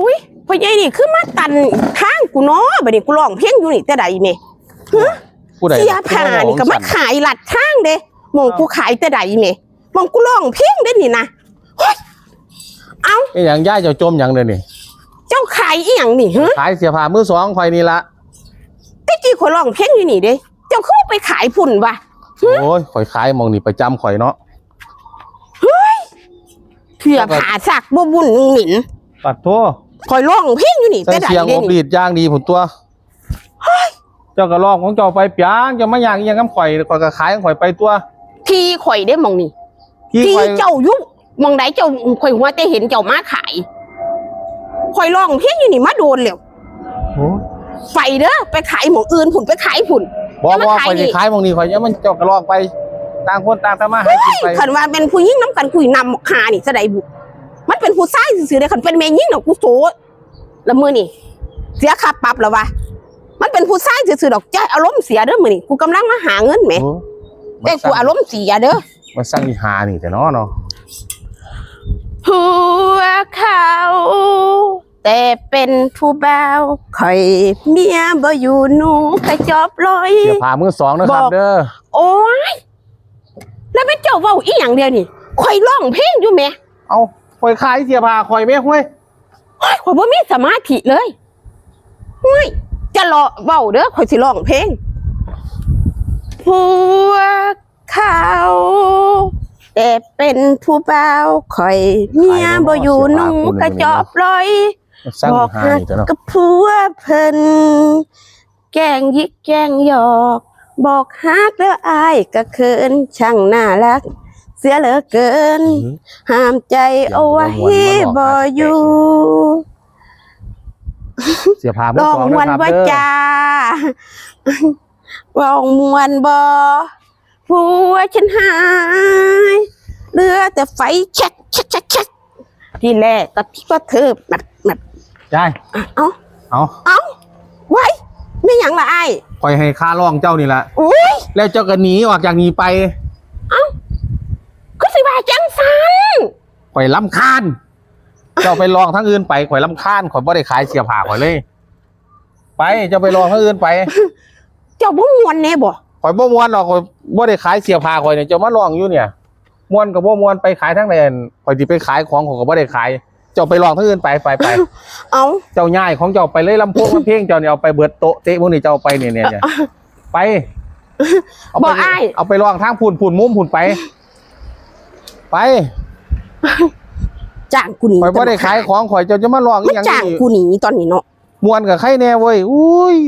อุ้ยพ่อใหญ่นี่คือมาตันทางกูเนาะบัดนี้กูร้องเพลงอยู่นี่แต่ใดแม่ผู้ใดเสียผ้านี่ก็มาขายหลัดทางเด้หมองกูขายแต่ใดแม่หมองกูร้องเพลงเด้นี่นะเฮ้ยเอาไอ้หยังย่าเจ้าจมหยังเด้อนี่ เจ้าขายอีหยังนี่ฮะขายเสียผ้ามือสองข่อยนี่ละแต่กี้ข่อยร้องเพลงอยู่นี่เด้ เจ้าคือไปขายพุ่นวะโอ้ยข่อยขายหมองนี่ประจำข่อยเนาะเถื่อผ่าสักบ่บุญหมิ่นปัดโท ข่อยร้องเพลงอยู่นี่ ใส่แต่ใดเสียงเด้อบนี่รีดอย่างดีผุนตัว เจ้าก็ลอกของเจ้าไปเปียงเจะไม่อย่างอีหยังกับข่อยข่อยก็ขายของข่อยไปตัวที่ข่อยได้หมองนี่ที่ที่ข่อยเจ้ายุบมองไหนเจ้าข่อยหัวแต่เห็นเจ้ามาขายข่อยร้องเพลงอยู่นี่มาโดนแล้วโอ้ไปเด้อไปขายหมองอื่นผุนไปขายผุนบอกแล้วมันว่าขายข่อยนี่สิขายหมองนี่ข่อยยังมันเจ้าก็ลอกไป ต่างคนต่างทำมาหากินไปคันว่าเป็นผู้หญิงน้ำกันคุยนำหานี่จะได้บุ มันเป็นผู้ชายซื่อๆเลยคันเป็นแม่หญิงเนาะกูโสแล้วมือนี่เสียค่าปรับแล้ววะมันเป็นผู้ชายซื่อๆดอกใจอารมณ์เสียเด้อมือนี่กูกำลังมาหาเงินแหมโอ้แต่กูอารมณ์เสียเด้อมันสร้างอีหานี่แต่เนาะเนาะหัวเขา แต่เป็นผู้บ่าวคอยเมียบ่อยู่หนูกระจอบลอยเสียผ้ามือสองนะครับบอก เด้อโอ้ย แล้วเป็นเจ้าเว้าอีหยังเดียวนี่คอยร้องเพลงอยู่แหม เอาข่ อยขายเสียผ้าข่อยแม่ห้วยโอ้ยข่อยบ่มีสมาธิเลยเฮ้ยจะรอเว้าเด้อข่อยสิร้องเพลงหัวเขาแต่เป็นผู้บ่าวคอย เมียบ่อยู่หนูกระจอบลอยมันสร้างบออีกหาหักนี่แต่เนาะกับผัวเพิ่นแกล้งยิกแกล้งหยอก บอกฮักแล้วอายก็เคินช่างน่ารัก เสียเหลือเกิน ห้ามใจเอาไว้บ่อยู่เสียผ้ามืลอองสองมวนะนครับว่าเด้อจ้าลองมวนบ่ผัวฉันหายเหลือแต่ไฟแช็กแช็กแช็กแช็กที่แรกก็คิดว่าเธอแบบแบบยายเอ้าเอาเอ้าไว้ไม่หยังละไอ้ายข่อยให้ค่าร่องเจ้านี่ละอุ้ยแล้วเจ้าก็หนีออกจากนี้ไปก็สิว่า จังสันข่อยลำคาญเจ้าไปลองทั้งอื่นไปข่อยลำคาญข่อยบ่ได้ขายเสียผ้าข่อยเลย ไปเจ้าไปลองทั้งอื่นไป เจ้าบ่มวนแน่บ่ข่อยบ่ม่วนหรอกข่อยบ่ได้ขายเสียผ้าข่อยเนี่ยเจ้ามาลองอยู่เนี่ยม่วนกับบ่ม่วนไปขายทั้งแดนข่อยสิไปขายของข่อยก็บ่ได้ขาย เจ้าไปลองทั้งอื่นไปไปไปเอาเจ้าย่ายของเจ้าไปเลยลำโพงลำเพลงเจ้าเนี่ยเอาไปเบิดโต๊ะเตะพวกนี้เจ้าเอาไปเนี่ยเนี่ยเนี่ยไปเอาบ่ไปอ้ายเอาไปลองทางพุ่นพุ่นมุมพุ่นไป ไปจ้างกูหนีข่อยบ่ได้ขายของข่อยเจ้าจะมาลองอีมันหยังจ้างนี่กูหนีตอนนี้เนาะม่วนกับใครแน่เว้ยอุ้ย